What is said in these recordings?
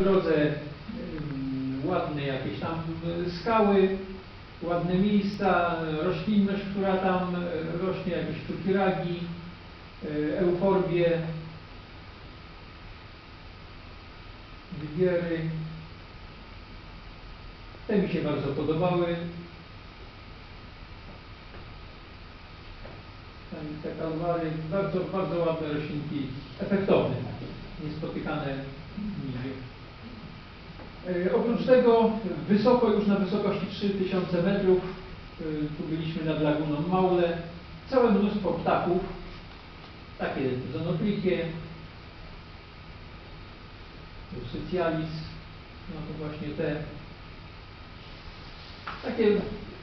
Drodze ładne jakieś tam skały, ładne miejsca, roślinność, która tam rośnie, jakieś czukiragi, euforbie, wywiery. Te mi się bardzo podobały. Tam te kalwary, bardzo, bardzo ładne roślinki, efektowne, niespotykane nigdzie. E, Oprócz tego wysoko, już na wysokości 3000 metrów, e, tu byliśmy nad Laguną Maule, całe mnóstwo ptaków, takie zonotrikie, Sycialis, no to właśnie te, takie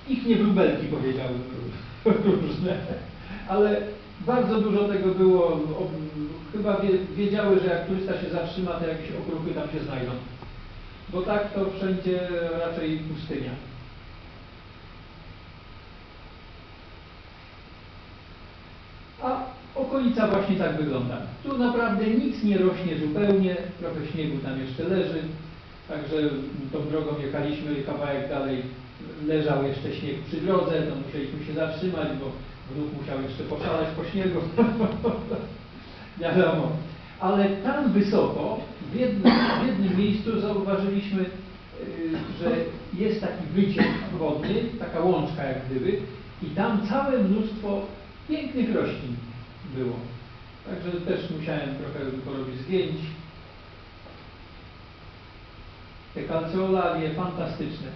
ich nie wróbelki powiedziałbym różne, ale bardzo dużo tego było, chyba wie, wiedziały, że jak turysta się zatrzyma, to jakieś okruchy tam się znajdą, bo tak to wszędzie raczej pustynia. A okolica właśnie tak wygląda. Tu naprawdę nic nie rośnie zupełnie, trochę śniegu tam jeszcze leży, także tą drogą jechaliśmy kawałek dalej, leżał jeszcze śnieg przy drodze, to musieliśmy się zatrzymać, bo wnuk musiał jeszcze poszalać po śniegu. Wiadomo. Ale tam wysoko, w jednym, w jednym miejscu zauważyliśmy, y, że jest taki wyciek wodny, taka łączka jak gdyby, i tam całe mnóstwo pięknych roślin było. Także też musiałem trochę porobić zdjęć. Te kalceolarie fantastyczne.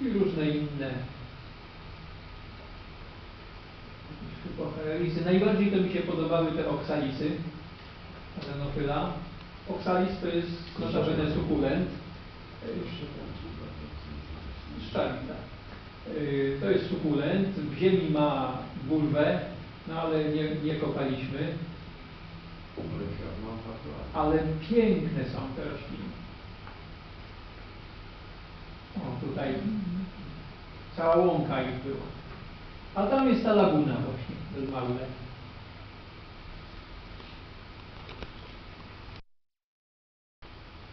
I różne inne. Hypocherisy. Najbardziej to mi się podobały te oksalisy. Adenophyla. Oksalis to jest notabene sukulent. Szczawi. Y, To jest sukulent, w ziemi ma bulwę, no ale nie, nie kopaliśmy, ale piękne są te rośliny. O, tutaj cała łąka ich była. A tam jest ta laguna właśnie, Maule.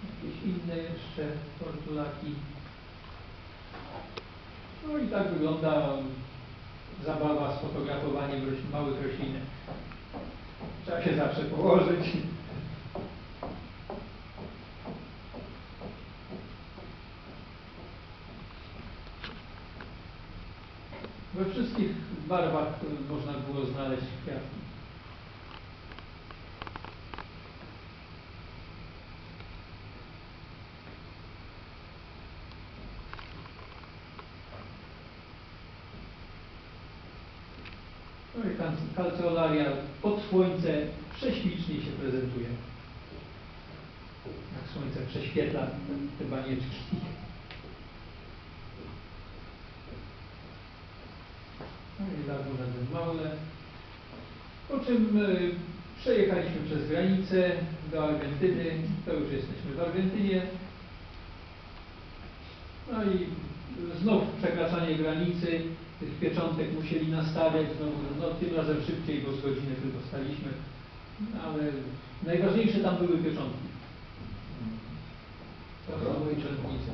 Jakieś inne jeszcze portulaki. No i tak wygląda zabawa z fotografowaniem roślin, małych roślinek. Trzeba się zawsze położyć. We wszystkich barwach y, można znaleźć kwiatki. No i kalceolaria pod słońce prześlicznie się prezentuje. Jak słońce prześwietla te banieczki. No i Laguna del Maule. Po czym y, przejechaliśmy przez granicę do Argentyny. To już jesteśmy w Argentynie. No i znów przekraczanie granicy. Tych pieczątek musieli nastawiać. Znowu, no tym razem szybciej, bo z godziny tylko staliśmy. No, ale najważniejsze tam były pieczątki. To są uczestnicy.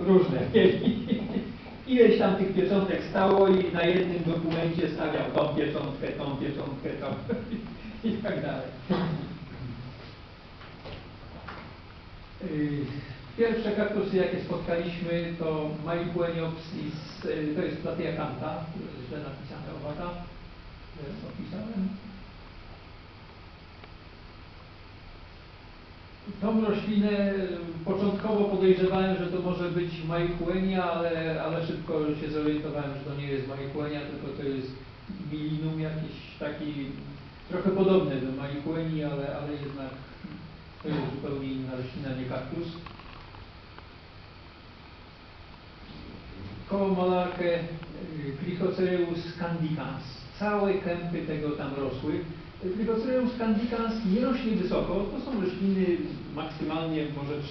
Różne. Ileś tam tych pieczątek stało i na jednym dokumencie stawiał tą pieczątkę, tą pieczątkę, tą i tak dalej. Yy, Pierwsze kaktusy, jakie spotkaliśmy, to Marihueniopsis, yy, to jest platea jest źle napisane, yy, opisałem. Tą roślinę y, początkowo podejrzewałem, że to może być marihuenia, ale, ale szybko się zorientowałem, że to nie jest marihuenia, tylko to jest milinum jakiś taki trochę podobny do marihueni, ale, ale jednak to jest zupełnie inna roślina, nie kaktus. Koło malarkę y, Clichocereus candicans. Całe kępy tego tam rosły. Clichocereus candicans nie rośnie wysoko, to są rośliny maksymalnie może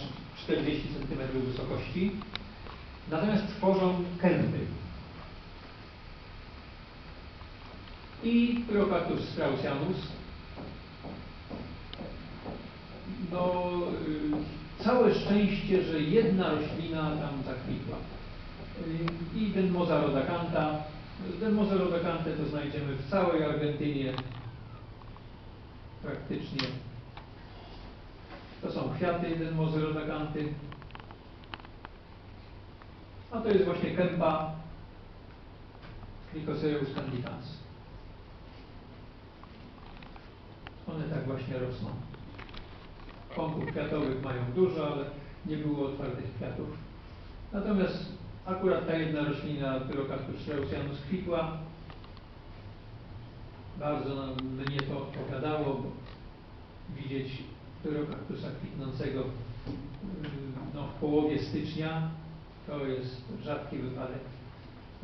40 cm wysokości, natomiast tworzą kępy. I Procactus straussianus, no, y, całe szczęście, że jedna roślina tam zakwitła. Y, I Denmoza rodacanta. Denmoza rodacantę to znajdziemy w całej Argentynie. Praktycznie. To są kwiaty Denmozy rodacanty. A to jest właśnie kępa Nicosereus candidans. One tak właśnie rosną. Pąków kwiatowych mają dużo, ale nie było otwartych kwiatów. Natomiast akurat ta jedna roślina Pyrocactus straussianus kwitła. Bardzo nam, mnie to odpowiadało, bo widzieć Pyrocactusa kwitnącego yy, no, w połowie stycznia to jest rzadki wypadek.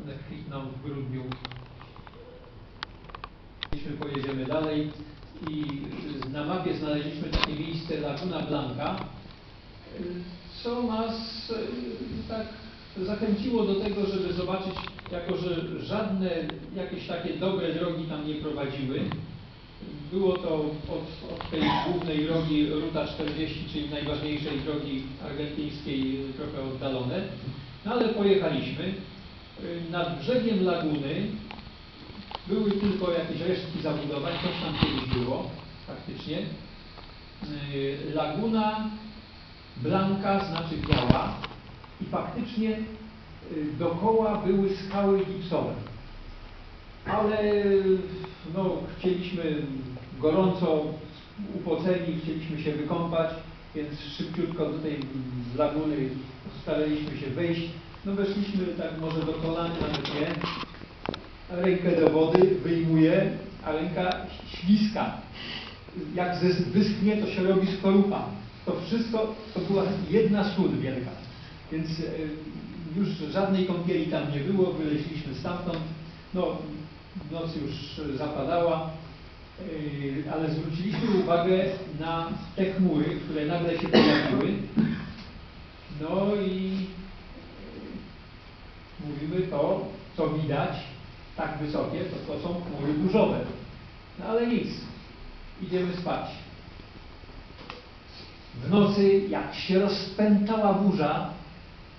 One kwitną w grudniu. Jeśli pojedziemy dalej i na mapie znaleźliśmy takie miejsce Laguna Blanca, y, co nas y, tak zachęciło do tego, żeby zobaczyć, jako że żadne jakieś takie dobre drogi tam nie prowadziły. Było to od, od tej głównej drogi Ruta 40, czyli najważniejszej drogi argentyńskiej, trochę oddalone. No ale pojechaliśmy. Y, Nad brzegiem laguny były tylko jakieś resztki zabudowań, coś tam kiedyś było, faktycznie. Y, Laguna blanka znaczy biała i faktycznie y, dookoła były skały gipsowe. Ale no, chcieliśmy gorąco upoceni, chcieliśmy się wykąpać, więc szybciutko do tej laguny staraliśmy się wejść. No weszliśmy tak może do kolan, nawet nie. Rękę do wody wyjmuję, a ręka śliska. Jak wyschnie, to się robi skorupa. To wszystko to była jedna sól wielka. Więc e, już żadnej kąpieli tam nie było, wyleźliśmy stamtąd. No, noc już zapadała, e, ale zwróciliśmy uwagę na te chmury, które nagle się pojawiły. No i e, mówimy to, co widać, tak wysokie, to, to są chmury burzowe. No ale nic, idziemy spać. W nocy, jak się rozpętała burza,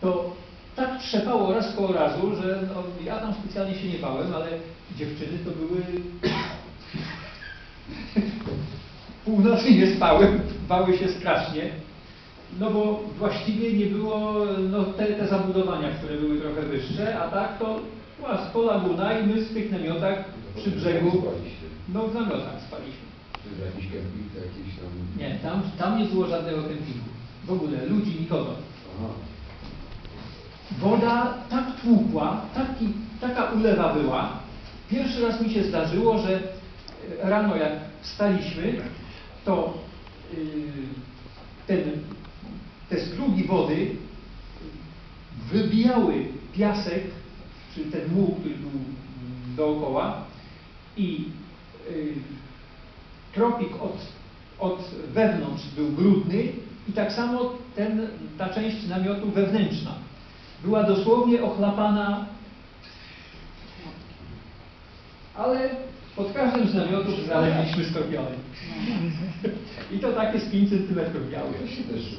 to tak trzepało raz koło razu, że no, ja tam specjalnie się nie bałem, ale dziewczyny to były... Północy nie spałem, bały się strasznie, no bo właściwie nie było no, te, te zabudowania, które były trochę wyższe, a tak to płasko laguna i my w tych namiotach przy brzegu, no w namiotach spaliśmy. Czy jakiś kemping, jakiś tam... Nie, tam, tam nie było żadnego kempingu. W ogóle, ludzi, nikogo. Aha. Woda tak tłukła, taki, taka ulewa była. Pierwszy raz mi się zdarzyło, że e, rano jak wstaliśmy, to yy, ten, te strugi wody wybijały piasek, czy ten muł, który był mm, dookoła i yy, tropik od, od wewnątrz był brudny i tak samo ten, ta część namiotu wewnętrzna była dosłownie ochlapana, ale pod każdym z namiotów znaleźliśmy skorpiony. I to takie z 5 centymetrów białe. Ja się też.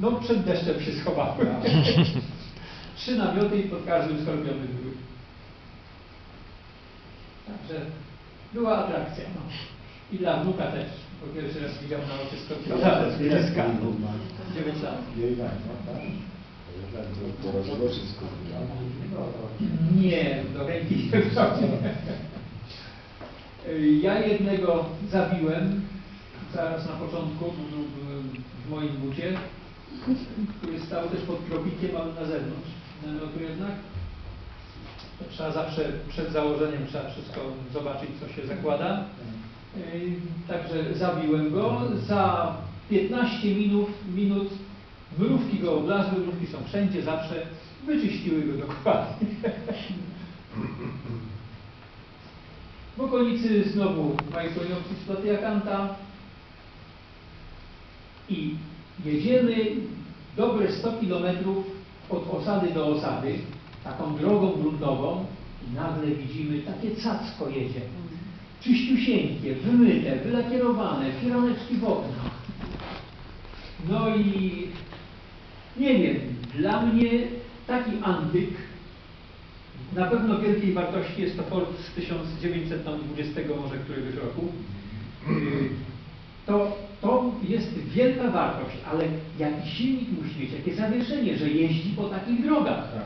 No przed deszczem się schowały. Trzy namioty i pod każdym skorpiony były. Także była atrakcja. No. I dla wnuka też, bo pierwszy raz widział na oczy skorpiona z bliska. 9 lat. Nie, do ręki się wchodzi. Ja jednego zabiłem zaraz na początku w- moim bucie, który stał też pod tropikiem, ale na zewnątrz namiotu jednak. Trzeba zawsze przed założeniem trzeba wszystko zobaczyć, co się zakłada. Yy, Także zabiłem go. Za 15 minut, minut mrówki go oblazły, mrówki są wszędzie, zawsze wyczyściły go dokładnie. W okolicy znowu Majkoniopsis platyakanta i jedziemy dobre 100 kilometrów od osady do osady, taką drogą gruntową i nagle widzimy takie cacko jedzie. Czyściusieńkie, wymyte, wylakierowane, firaneczki w oknach. No i nie wiem, dla mnie taki antyk na pewno wielkiej wartości jest to Ford z 1920 może któregoś roku. Yy, To, to jest wielka wartość, ale jaki silnik musi mieć, jakie zawieszenie, że jeździ po takich drogach. Tak.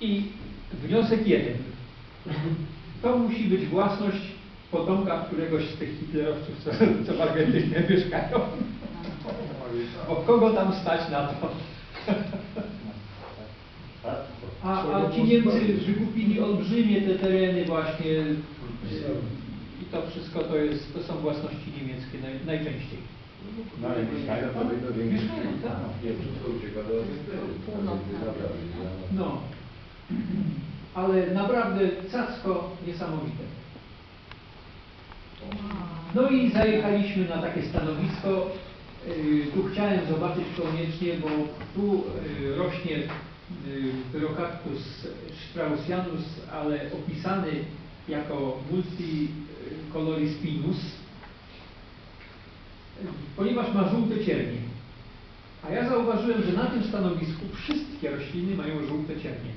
I wniosek jeden. To musi być własność potomka któregoś z tych hitlerowców, co, co w Argentynie mieszkają. Bo kogo tam stać na to? A, a ci Niemcy wykupili olbrzymie te tereny właśnie y, i to wszystko to jest, to są własności niemieckie naj, najczęściej. No ale mieszkają to by to tak. Nie, wszystko ucieka do. No, ale naprawdę cacko niesamowite. No i zajechaliśmy na takie stanowisko. Yy, Tu chciałem zobaczyć koniecznie, bo tu yy, rośnie Pyrocactus straussianus, ale opisany jako multicoloris ponieważ ma żółte ciernie. A ja zauważyłem, że na tym stanowisku wszystkie rośliny mają żółte ciernie.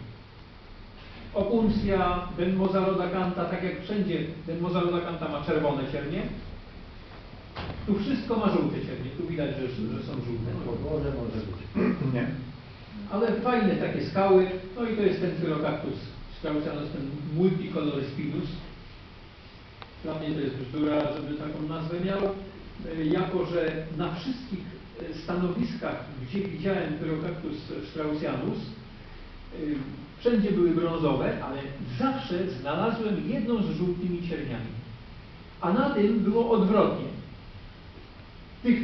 Opuncja, Denmosa rodacanta, tak jak wszędzie Denmosa rodacanta ma czerwone ciernie. Tu wszystko ma żółte ciernie. Tu widać, że, że są żółte. Podłoże może być. Nie. Ale fajne takie skały. No i to jest ten Pyrocactus straussianus, ten multicoloris pinus. Dla mnie to jest bzdura, żeby taką nazwę miał, e, jako że na wszystkich e, stanowiskach, gdzie widziałem Pyrocactus straussianus, e, wszędzie były brązowe, ale zawsze znalazłem jedną z żółtymi cierniami. A na tym było odwrotnie. Tych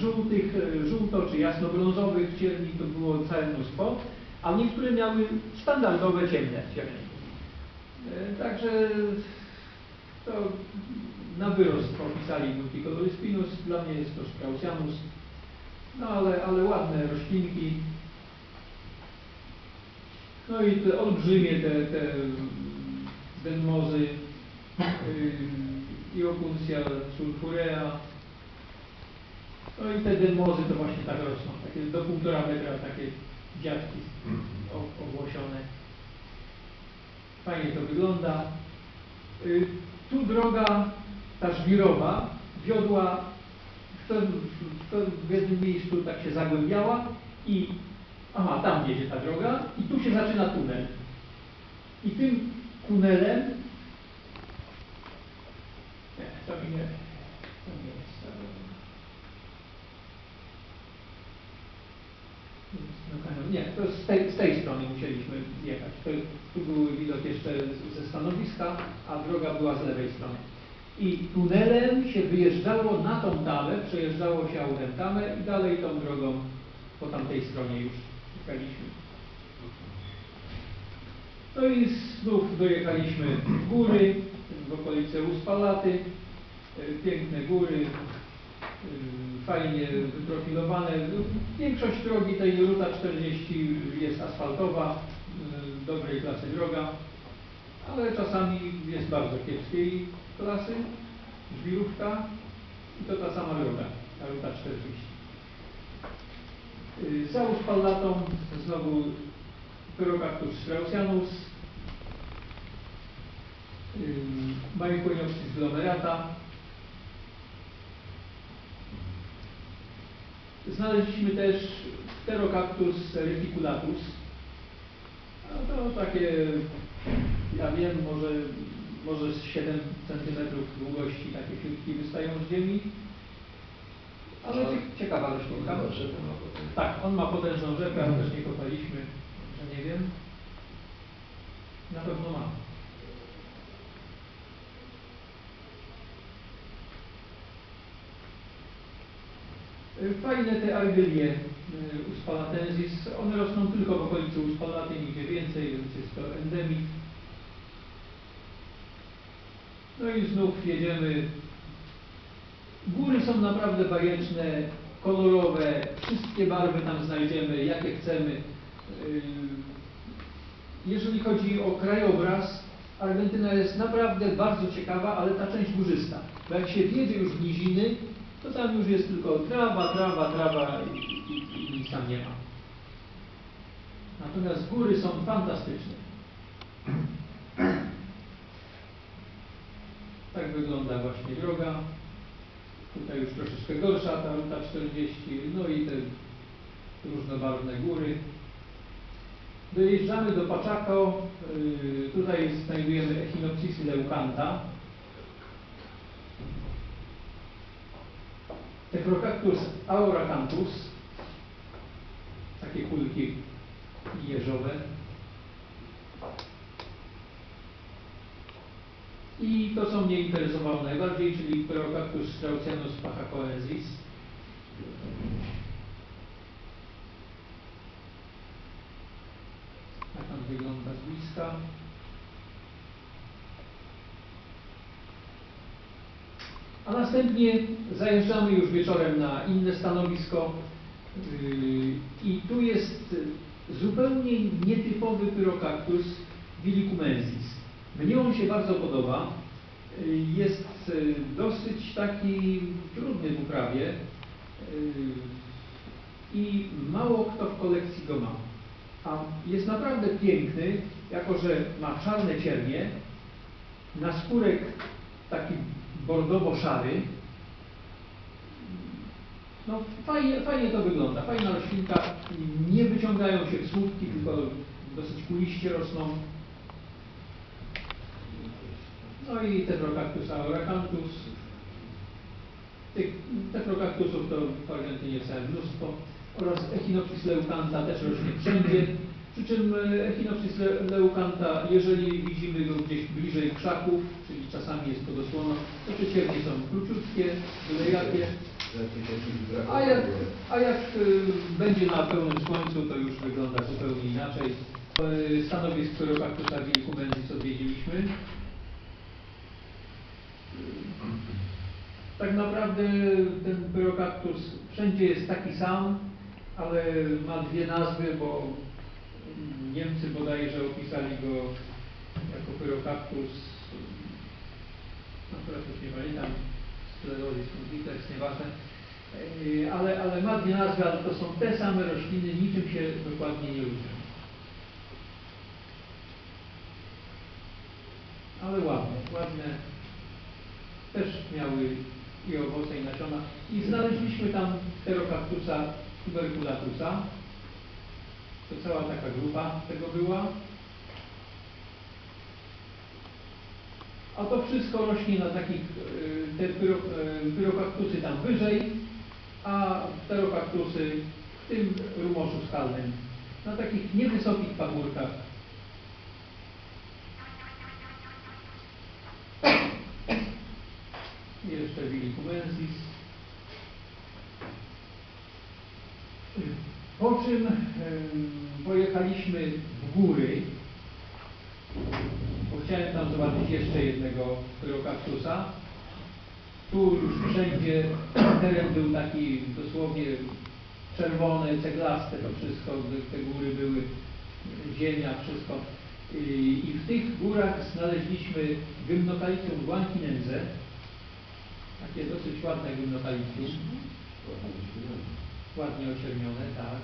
żółtych, e, żółto czy jasnobrązowych cierni to było całe mnóstwo, a niektóre miały standardowe ciemne ciernie. E, Także to na wyrost opisali multicoloris pinus, dla mnie jest to straussianus, no ale, ale ładne roślinki. No i te olbrzymie te, te denmozy yy, i opuncja sulfurea. No i te denmozy to właśnie tak rosną, takie do półtora metra, takie dziadki o- owłosione. Fajnie to wygląda. Y, Tu droga, ta żwirowa, wiodła w, to, w, w jednym miejscu tak się zagłębiała i aha, tam jedzie ta droga i tu się zaczyna tunel. I tym tunelem nie, to mi nie, to nie jest ta droga. No, kanał- Nie, to z tej, z tej strony musieliśmy jechać. To, tu był widok jeszcze ze stanowiska, a droga była z lewej strony. I tunelem się wyjeżdżało na tą tamę, przejeżdżało się autem i dalej tą drogą po tamtej stronie już jechaliśmy. No i znów dojechaliśmy góry, w okolice Uspalaty, e, piękne góry, fajnie wyprofilowane. Większość drogi tej Ruta 40 jest asfaltowa, y, dobrej klasy droga, ale czasami jest bardzo kiepskiej klasy, żwirówka i to ta sama droga, ta Ruta 40. Y, Za Uspallatą znowu Pyrocactus straussianus, y, Mariqueniopsis glomerata, Znaleźliśmy też Pterocactus reticulatus. No to takie, ja wiem, może, może z 7 cm długości takie fiutki wystają z ziemi. Ale cie- ciekawa roślinka. Tak, on ma potężną rzepę, ale też nie kopaliśmy, że nie wiem. Na pewno ma. Fajne te argylie y, Uspalatensis, one rosną tylko w okolicy Uspalaty, nigdzie więcej, więc jest to endemit. No i znów jedziemy. Góry są naprawdę bajeczne, kolorowe, wszystkie barwy tam znajdziemy, jakie chcemy. Y, Jeżeli chodzi o krajobraz, Argentyna jest naprawdę bardzo ciekawa, ale ta część górzysta. Bo jak się wjedzie już w niziny, to tam już jest tylko trawa, trawa, trawa i, i, i nic tam nie ma. Natomiast góry są fantastyczne. Tak wygląda właśnie droga. Tutaj już troszeczkę gorsza ta ruta 40, no i te różnobarwne góry. Dojeżdżamy do Paczako. Yy, Tutaj znajdujemy Echinopsis leucanta. Tetrocactus auracanthus. Takie kulki jeżowe. I to, co mnie interesowało najbardziej, czyli Perocactus straucianus pachacoensis. Jak on wygląda z bliska. A następnie zajeżdżamy już wieczorem na inne stanowisko yy, i tu jest zupełnie nietypowy pyrokaktus Willicumensis. Mnie on się bardzo podoba. Yy, Jest yy, dosyć taki trudny w uprawie i mało kto w kolekcji go ma. A jest naprawdę piękny, jako że ma czarne ciernie, na skórek taki bordowo-szary. No fajnie, fajnie to wygląda, fajna roślinka, nie wyciągają się słupki, tylko dosyć kuliście rosną. No i Tetrocactus auracanthus. Tych Tetrocactusów to w Argentynie całe mnóstwo. Oraz Echinopsis leucanta też rośnie wszędzie. Przy czym e, Echinopsis le- leucanta, jeżeli widzimy go gdzieś bliżej krzaków, czyli czasami jest pod osłoną, to te ciernie są króciutkie, wylejakie. A jak, a jak y, będzie na pełnym słońcu, to już wygląda zupełnie inaczej. Y, Stanowisk Pyrocactusa wilkumensis odwiedziliśmy. Tak naprawdę ten pyrokaktus wszędzie jest taki sam, ale ma dwie nazwy, bo Niemcy bodajże opisali go jako pyrokaktus, akurat już nie pamiętam, sklerosis multiplex, nieważne, Yy, ale, ale ma dwie nazwy, ale to są te same rośliny, niczym się dokładnie nie różnią. Ale ładne, ładne. Też miały i owoce, i nasiona. I znaleźliśmy tam pterokaktusa tuberculatusa. To cała taka grupa tego była. A to wszystko rośnie na takich, y, te pyro- pyrokaktusy tam wyżej, a pterokaktusy w tym rumorzu skalnym, na takich niewysokich pagórkach. Jeszcze Willicumensis. Po czym pojechaliśmy w góry, bo chciałem tam zobaczyć jeszcze jednego pyrokaktusa. Tu już wszędzie teren był taki dosłownie czerwone, ceglaste, to wszystko, te góry były, ziemia, wszystko. I w tych górach znaleźliśmy gymnokalicum blankinense, takie dosyć ładne gymnokalicum, ładnie osiernione, tak.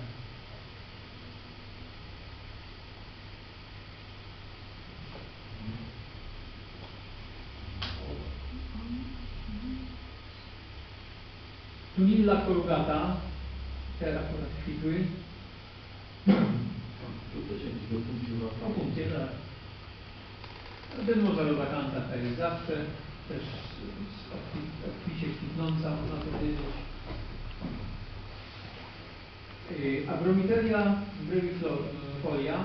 Tunilla corugata, te akurat kwitły. Opuncie, tak. Dynmoza robakanta ta jest zawsze, też obfi- obficie kwitnąca, można powiedzieć. Yy, Abromiteria brevifolia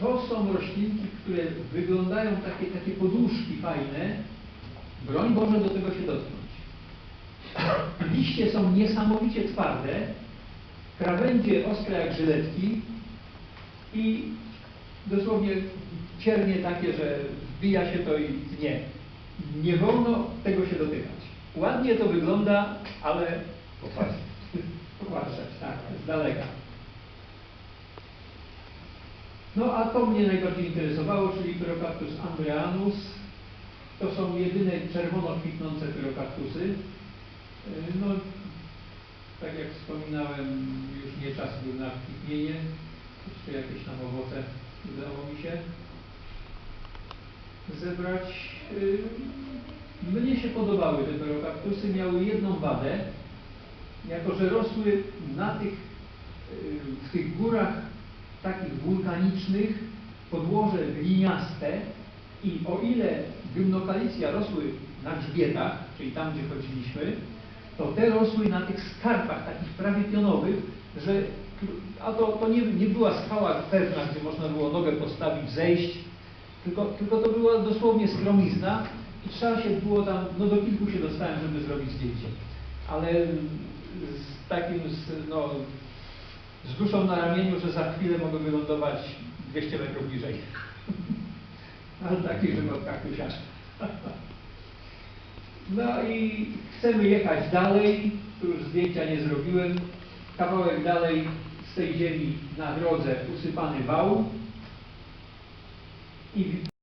to są roślinki, które wyglądają takie, takie poduszki fajne. Broń Boże do tego się dotknąć. Liście są niesamowicie twarde, krawędzie ostre jak żyletki i dosłownie ciernie takie, że wbija się to i tnie. Nie wolno tego się dotykać. Ładnie to wygląda, ale popatrzeć, tak, z daleka. No a to mnie najbardziej interesowało, czyli Pyrocactus ambreanus. To są jedyne czerwono kwitnące pyrokaktusy. No, tak jak wspominałem, już nie czas był na kwitnienie. Jeszcze jakieś tam owoce udało mi się zebrać. Y, Mnie się podobały te perokaktusy, miały jedną wadę, jako że rosły na tych, y, w tych górach takich wulkanicznych, podłoże gliniaste i o ile gymnokalicja rosły na grzbietach, czyli tam, gdzie chodziliśmy, to te rosły na tych skarpach takich prawie pionowych, że a to, to nie, nie była skała pewna, gdzie można było nogę postawić, zejść, tylko, tylko to była dosłownie skromizna i trzeba się było tam, no do kilku się dostałem, żeby zrobić zdjęcie. Ale z takim, z, no, z duszą na ramieniu, że za chwilę mogę wylądować 200 metrów bliżej. Ale taki żywot kaktusia. No i chcemy jechać dalej, tu już zdjęcia nie zrobiłem. Kawałek dalej z tej ziemi na drodze usypany wał. I